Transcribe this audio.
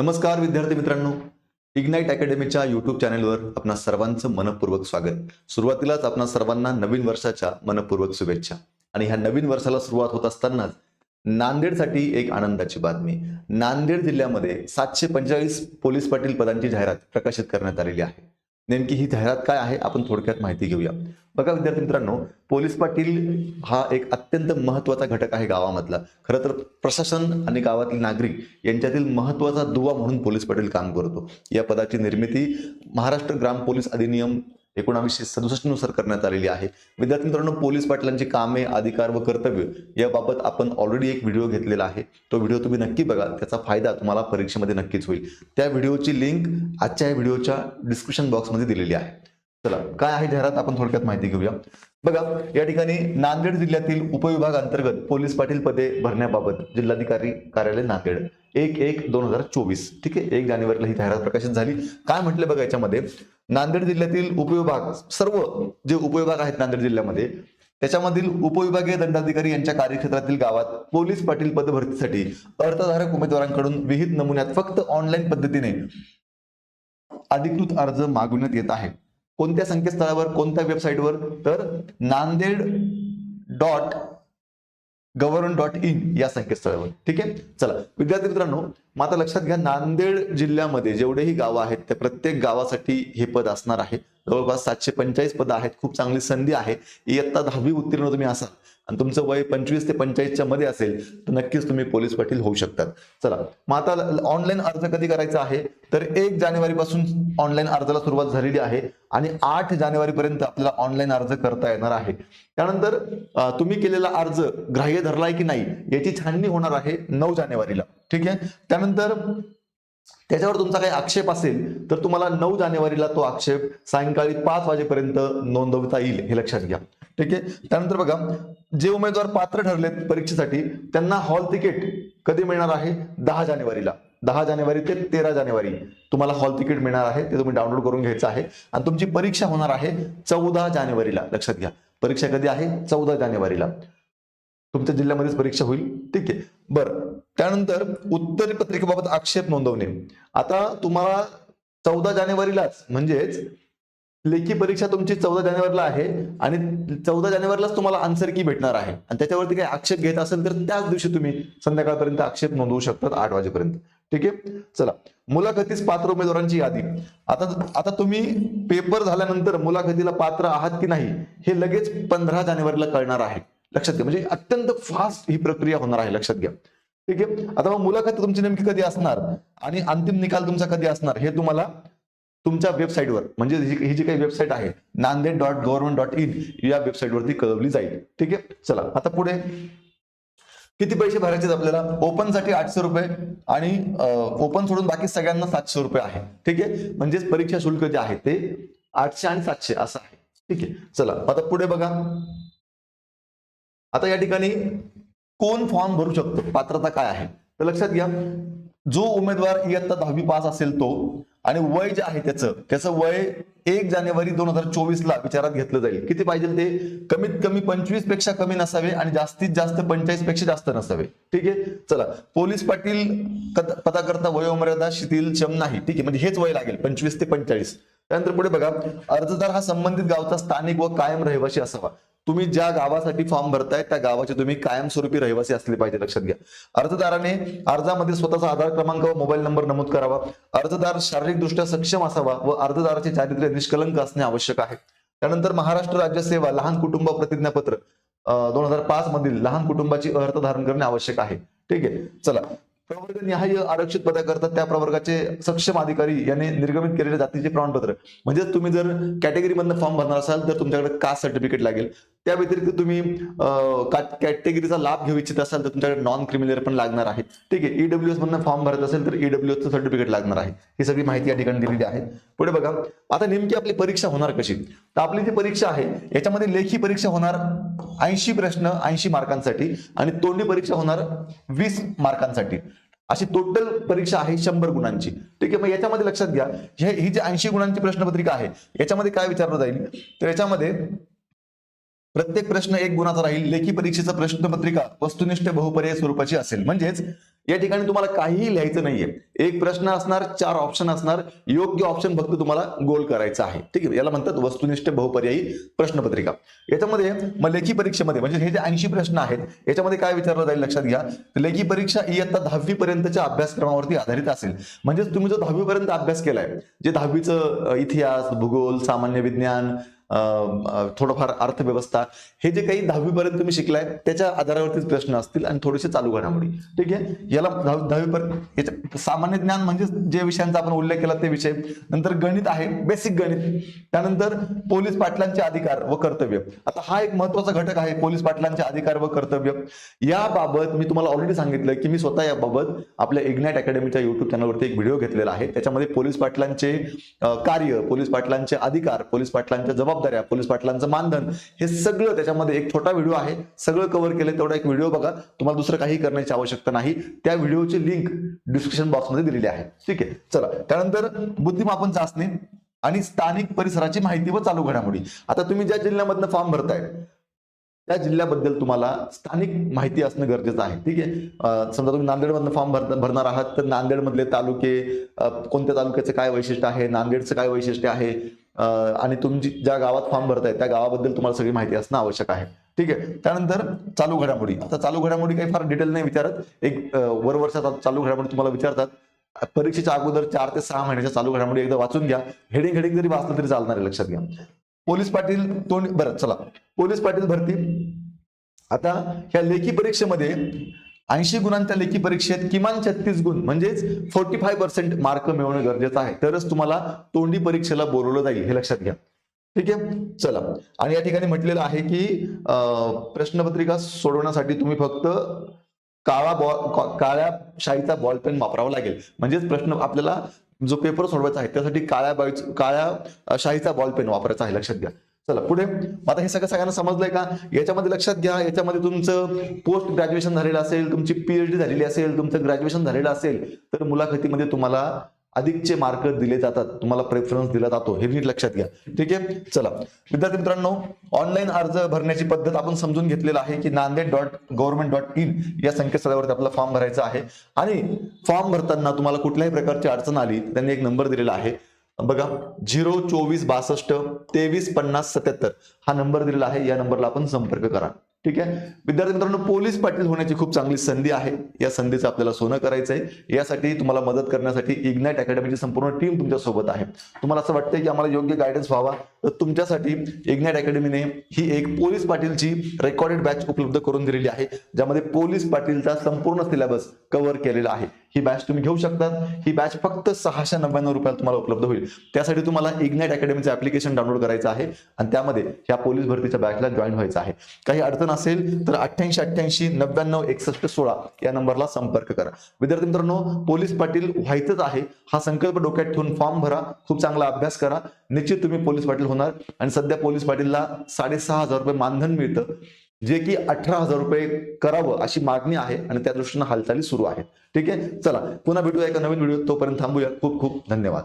नमस्कार विद्यार्थी मित्रांनो. इग्नाईट अकॅडमीच्या युट्यूब चॅनेलवर आपणा सर्वांचं मनपूर्वक स्वागत. सुरुवातीलाच आपणा सर्वांना नवीन वर्षाच्या मनपूर्वक शुभेच्छा. आणि ह्या नवीन वर्षाला सुरुवात होत असतानाच नांदेडसाठी एक आनंदाची बातमी. नांदेड जिल्ह्यामध्ये सातशे पंचेचाळीस पोलीस पाटील पदांची जाहिरात प्रकाशित करण्यात आलेली आहे. नेमकी ही जाहिरात काय आहे? आपण थोडक्यात माहिती घेऊया. बघा विद्यार्थी मित्रांनो पोलीस पाटील हा एक अत्यंत महत्त्वाचा घटक आहे गावामधला. खरं तर प्रशासन आणि गावातील नागरिक यांच्यातील महत्त्वाचा दुवा म्हणून पोलीस पाटील काम करतो. या पदाची निर्मिती महाराष्ट्र ग्राम पोलीस अधिनियम एकोणावीसशे सदुसष्टनुसार करण्यात आलेली आहे. विद्यार्थी मित्रांनो पोलीस पाटलांची कामे अधिकार व कर्तव्य याबाबत आपण ऑलरेडी एक व्हिडिओ घेतलेला आहे. तो व्हिडिओ तुम्ही नक्की बघा. त्याचा फायदा तुम्हाला परीक्षेमध्ये नक्कीच होईल. त्या व्हिडिओची लिंक आजच्या या व्हिडिओच्या डिस्क्रिप्शन बॉक्समध्ये दिलेली आहे. चला काय आहे जाहिरात? आपण थोडक्यात माहिती घेऊया. बघा या ठिकाणी नांदेड जिल्ह्यातील उपविभाग अंतर्गत पोलीस पाटील पदे भरण्याबाबत जिल्हाधिकारी कार्यालय नांदेड एक एक दोन हजार चोवीस. ठीक आहे? एक जानेवारीला ही जाहिरात प्रकाशित झाली. काय म्हटलं बघा याच्यामध्ये? नांदेड जिल्ह्यातील उपविभाग सर्व जे उपविभाग आहेत नांदेड जिल्ह्यामध्ये त्याच्यामधील उपविभागीय दंडाधिकारी यांच्या कार्यक्षेत्रातील गावात पोलीस पाटील पद भरतीसाठी अर्थधारक उमेदवारांकडून विहित नमुन्यात फक्त ऑनलाईन पद्धतीने अधिकृत अर्ज मागवण्यात येत आहे. कोणत्या संकेतस्थळावर कोणत्या वेबसाईटवर तर Nanded dot govern dot in या संकेतस्थळावर. ठीक आहे? चला. विद्यार्थी मित्रांनो मग आता लक्षात घ्या नांदेड जिल्ह्यामध्ये जेवढेही गावं आहेत त्या प्रत्येक गावासाठी हे पद असणार आहे. जवळपास सातशे पंचेचाळीस पद आहेत. खूप चांगली संधी आहे. इयत्ता दहावी उत्तीर्ण तुम्ही असाल आणि तुमचं वय पंचवीस ते पंचेचाळीसच्या मध्ये असेल तर नक्कीच तुम्ही पोलीस पाटील होऊ शकतात. चला मग आता ऑनलाईन अर्ज कधी करायचा आहे? तर एक जानेवारी पासून ऑनलाईन अर्जाला सुरुवात झालेली आहे आणि आठ जानेवारी पर्यंत आपल्याला ऑनलाईन अर्ज करता येणार आहे. त्यानंतर तुम्ही केलेला अर्ज ग्राह्य धरलाय की नाही याची छाननी होणार आहे नऊ जानेवारीला. ठीक आहे? त्यानंतर त्याच्यावर तुमचा काही आक्षेप असेल तर तुम्हाला नऊ जानेवारीला तो आक्षेप सायंकाळी पाच वाजेपर्यंत नोंदवता येईल हे लक्षात घ्या. ठीक आहे? त्यानंतर बघा जे उमेदवार पात्र ठरलेत परीक्षेसाठी त्यांना हॉल तिकीट कधी मिळणार आहे? दहा जानेवारीला. दहा जानेवारी ते तेरा जानेवारी. तुम्हाला हॉल तिकीट मिळणार आहे ते तुम्ही डाउनलोड करून घ्यायचं आहे. आणि तुमची परीक्षा होणार आहे चौदा जानेवारीला. लक्षात घ्या. परीक्षा कधी आहे? चौदा जानेवारीला. तुमच्या जिल्ह्यामध्येच परीक्षा होईल. ठीक आहे? बरं. त्यानंतर उत्तर पत्रिकेबाबत आक्षेप नोंदवणे. आता तुम्हाला चौदा जानेवारीलाच म्हणजेच लेखी परीक्षा तुमची चौदा जानेवारीला आहे आणि चौदा जानेवारीलाच तुम्हाला आन्सर की भेटणार आहे. आणि त्याच्यावरती काही आक्षेप घेत असेल तर त्याच दिवशी तुम्ही संध्याकाळपर्यंत आक्षेप नोंदवू शकतात आठ वाजेपर्यंत. ठीक आहे? चला. मुलाखतीस पात्र उमेदवारांची यादी. आता आता तुम्ही पेपर झाल्यानंतर मुलाखतीला पात्र आहात की नाही हे लगेच पंधरा जानेवारीला कळणार आहे. लक्षात घ्या. म्हणजे अत्यंत फास्ट ही प्रक्रिया होणार आहे. लक्षात घ्या. ठीक आहे? आता मग मुलाखत तुमची नेमकी कधी असणार? आणि अंतिम निकाल तुमचा कधी असणार? हे तुम्हाला तुमच्या वेबसाईटवर म्हणजे ही जी काही वेबसाईट आहे Nanded dot government dot in या वेबसाईटवरती कळवली जाईल. ठीक आहे? चला आता पुढे. किती पैसे भरायचे आपल्याला? ओपनसाठी आठशे रुपये आणि ओपन सोडून बाकी सगळ्यांना सातशे रुपये आहे. ठीक आहे? म्हणजेच परीक्षा शुल्क जे आहे ते आठशे आणि सातशे असं आहे. ठीक आहे? चला आता पुढे बघा. आता या ठिकाणी कोण फॉर्म भरू शकतो? पात्रता काय आहे? तर लक्षात घ्या जो उमेदवार इयत्ता दहावी पास असेल तो आणि वय जे आहे त्याचं त्याचं वय एक जानेवारी दोन हजार चोवीस ला विचारात घेतलं जाईल. किती पाहिजे ते? कमीत कमी पंचवीसपेक्षा कमी नसावे आणि जास्तीत जास्त पंचेचाळीसपेक्षा जास्त नसावे. ठीक आहे? चला. पोलीस पाटील पदाकरता वयोमर्यादा शिथिल क्षम नाही. ठीक आहे? म्हणजे हेच वय लागेल पंचवीस ते पंचेचाळीस त्यानंतर पुढे बघा अर्जदार हा संबंधित गावचा स्थानिक व कायम रहिवाशी असावा. तुम्ही ज्या गावासाठी फॉर्म भरताय त्या गावाचे तुम्ही कायमस्वरूपी रहिवासी असले पाहिजे लक्षात घ्या. अर्जदाराने अर्जामध्ये स्वतःचा आधार क्रमांक व मोबाईल नंबर नमूद करावा. अर्जदार शारीरिकदृष्ट्या सक्षम असावा व अर्जदाराचे चारित्र्य निष्कलंक असणे आवश्यक आहे. त्यानंतर महाराष्ट्र राज्य सेवा लहान कुटुंब प्रतिज्ञापत्र दोन हजार पाच मधील लहान कुटुंबाची अर्थ धारण करणे आवश्यक आहे. ठीक आहे? चला. प्रवर्ग निहाय आरक्षित पदाकरता त्या प्रवर्गाचे सक्षम अधिकारी यांनी निर्गमित केलेले जातीचे प्रमाणपत्र. म्हणजे तुम्ही जर कॅटेगरीमधनं फॉर्म भरणार असाल तर तुमच्याकडे कास्ट सर्टिफिकेट लागेल. त्या व्यतिरिक्त तुम्ही कॅटेगरीचा लाभ घेऊ इच्छित असाल तर तुमच्याकडे नॉन क्रिमिनल पण लागणार आहे ठीक आहे ईडब्ल्यू एस मधनं फॉर्म भरत असेल तर ईडब्ल्यू एसचं सर्टिफिकेट लागणार आहे. ही सगळी माहिती या ठिकाणी दिलेली आहे. पुढे बघा आता नेमकी आपली परीक्षा होणार कशी? तर आपली जी परीक्षा आहे याच्यामध्ये लेखी परीक्षा होणार ऐंशी प्रश्न ऐंशी मार्कांसाठी आणि तोंडी परीक्षा होणार वीस मार्कांसाठी. अशी टोटल परीक्षा आहे शंभर गुणांची. ठीक आहे मग याच्यामध्ये लक्षात घ्या हे ही जी ऐंशी गुणांची प्रश्नपत्रिका आहे याच्यामध्ये काय विचारलं जाईल? तर याच्यामध्ये प्रत्येक प्रश्न एक गुणाचा राहील. लेखी परीक्षेचा प्रश्नपत्रिका वस्तुनिष्ठ बहुपर्याय स्वरूपाची असेल. म्हणजेच या ठिकाणी तुम्हाला काहीही लिहायचं नाहीये. एक प्रश्न असणार चार ऑप्शन असणार योग्य ऑप्शन फक्त तुम्हाला गोल करायचं आहे. ठीक आहे? याला म्हणतात वस्तुनिष्ठ बहुपर्यायी प्रश्नपत्रिका. याच्यामध्ये मग लेखी परीक्षेमध्ये म्हणजे हे जे ऐंशी प्रश्न आहेत याच्यामध्ये काय विचारलं जाईल लक्षात घ्या. लेखी परीक्षा इयत्ता दहावी पर्यंतच्या अभ्यासक्रमावरती आधारित असेल. म्हणजेच तुम्ही जो दहावी पर्यंत अभ्यास केलाय जे दहावीचं इतिहास भूगोल सामान्य विज्ञान थोडंफार अर्थव्यवस्था. हे जे काही दहावीपर्यंत तुम्ही शिकलाय त्याच्या आधारावरतीच प्रश्न असतील आणि थोडेसे चालू घडामोडी ठीक आहे? याला दहावी पर्यंत याच्या सामान्य ज्ञान म्हणजे जे विषयांचा आपण उल्लेख केला ते विषय. नंतर गणित आहे बेसिक गणित. त्यानंतर पोलीस पाटलांचे अधिकार व कर्तव्य. आता हा एक महत्त्वाचा घटक आहे पोलीस पाटलांचे अधिकार व कर्तव्य. याबाबत मी तुम्हाला ऑलरेडी सांगितलं की मी स्वतः याबाबत आपल्या इग्नाइट अकॅडमीच्या युट्यूब चॅनलवरती एक व्हिडिओ घेतलेला आहे. त्याच्यामध्ये पोलीस पाटलांचे कार्य पोलीस पाटलांचे अधिकार पोलीस पाटलांच्या जबाबदाऱ्या पोलीस पाटलांचं मानधन. हे सगळं त्याच्यामध्ये एक छोटा व्हिडिओ आहे. सगळं कव्हर केलं तेवढा एक व्हिडिओ बघा. तुम्हाला दुसरं काही करण्याची आवश्यकता नाही. त्या व्हिडिओची लिंक डिस्क्रिप्शन बॉक्समध्ये दिलेली आहे. ठीक आहे? चला. त्यानंतर बुद्धिमापन चाचणी आणि स्थानिक परिसराची माहिती व चालू घडामोडी. आता तुम्ही ज्या जिल्ह्यामधनं फॉर्म भरताय त्या जिल्ह्याबद्दल तुम्हाला स्थानिक माहिती असणं गरजेचं आहे. ठीक आहे? समजा तुम्ही नांदेडमधनं फॉर्म भर भरणार आहात तर नांदेडमधले तालुके कोणत्या तालुक्याचं काय वैशिष्ट्य आहे? नांदेडचं काय वैशिष्ट्य आहे? आणि तुमची ज्या गावात फॉर्म भरताय त्या गावाबद्दल तुम्हाला सगळी माहिती असणं आवश्यक आहे. ठीक आहे? त्यानंतर चालू घडामोडी. आता चालू घडामोडी काही फार डिटेल नाही विचारत. एक वर वर्षात चालू घडामोडी तुम्हाला विचारतात. परीक्षेच्या अगोदर चार ते सहा महिन्याच्या चालू घडामोडी एकदा वाचून घ्या. हेडिंग हेडिंग जरी वाचलं तरी चालणार आहे लक्षात घ्या. पोलीस पाटील तोंड बरं चला. पोलीस पाटील भरती आता ह्या लेखी परीक्षेमध्ये ऐंशी गुणांच्या लेखी परीक्षेत किमान छत्तीस गुण म्हणजेच फोर्टी फाय पर्सेंट मार्क मिळवणं गरजेचं आहे. तरच तुम्हाला तोंडी परीक्षेला बोलवलं जाईल हे लक्षात घ्या. ठीक आहे? चला. आणि या ठिकाणी म्हटलेलं आहे की प्रश्नपत्रिका सोडवण्यासाठी तुम्ही फक्त काळा बॉल काळ्या शाईचा बॉल पेन वापरावा लागेल. म्हणजेच प्रश्न आपल्याला जो पेपर सोडवायचा आहे त्यासाठी काळ्या बाईच काळ्या शाहीचा शाईचा बॉल पेन वापरायचा आहे लक्षात घ्या. चला पुढे. आता हे सगळं सगळ्यांना समजलंय का? याच्यामध्ये लक्षात घ्या. याच्यामध्ये तुमचं पोस्ट ग्रॅज्युएशन झालेलं असेल तुमची पीएचडी झालेली असेल तुमचं ग्रॅज्युएशन झालेलं असेल तर मुलाखतीमध्ये तुम्हाला अधिकचे मार्क दिले जातात. तुम्हाला प्रेफरन्स दिला जातो. हे नीट लक्षात घ्या. ठीक आहे? चला. विद्यार्थी मित्रांनो ऑनलाईन अर्ज भरण्याची पद्धत आपण समजून घेतलेलं आहे की Nanded dot government dot in या संकेतस्थळावरती आपला फॉर्म भरायचा आहे. आणि फॉर्म भरताना तुम्हाला कुठल्याही प्रकारची अडचण आली त्यांनी एक नंबर दिलेला आहे. बघा झिरो चोवीस बासष्ट तेवीस पन्नास सत्याहत्तर. हा नंबर दिलेला आहे. या नंबरला आपण संपर्क करा. ठीक आहे? विद्यार्थी मित्रांनो पोलीस पाटील होण्याची खूप चांगली संधी आहे. या संधीचं आपल्याला सोनं करायचं आहे यासाठी तुम्हाला मदत करण्यासाठी इग्नाइट अकॅडमीची संपूर्ण टीम तुमच्यासोबत आहे. तुम्हाला असं वाटतंय की आम्हाला योग्य गायडन्स व्हावा तर तुमच्यासाठी इग्नाइट अकॅडमीने ही एक पोलीस पाटीलची रेकॉर्डेड बॅच उपलब्ध करून दिलेली आहे ज्यामध्ये पोलीस पाटीलचा संपूर्ण सिलेबस कव्हर केलेला आहे. ही बॅच तुम्ही घेऊ शकतात. ही बॅच फक्त सहाशे नव्याण्णव रुपयाला तुम्हाला उपलब्ध होईल. त्यासाठी तुम्हाला इग्नाइट अकॅडमीचं ऍप्लिकेशन डाउनलोड करायचं आहे. आणि त्यामध्ये ह्या पोलीस भरतीच्या बॅचला जॉईन व्हायचं आहे. काही अडचण असेल तर अठ्ठ्याऐंशी अठ्ठ्याऐंशी नव्याण्णव एकसष्ट सोळा या नंबरला संपर्क करा. विद्यार्थी मित्रांनो पोलीस पाटील व्हायचंच आहे. हा संकल्प डोक्यात ठेवून फॉर्म भरा. खूप चांगला अभ्यास करा. निश्चित तुम्ही पोलीस पाटील होणार. आणि सध्या पोलीस पाटीलला साडेसहा हजार रुपये मानधन मिळतं. जे की अठरा हजार रुपये करावं अशी मागणी आहे आणि त्या दृष्टीनं हालचाली सुरू आहेत. ठीक आहे? चला पुन्हा भेटूया एका नवीन व्हिडिओ तोपर्यंत थांबूया. खूप खूप धन्यवाद.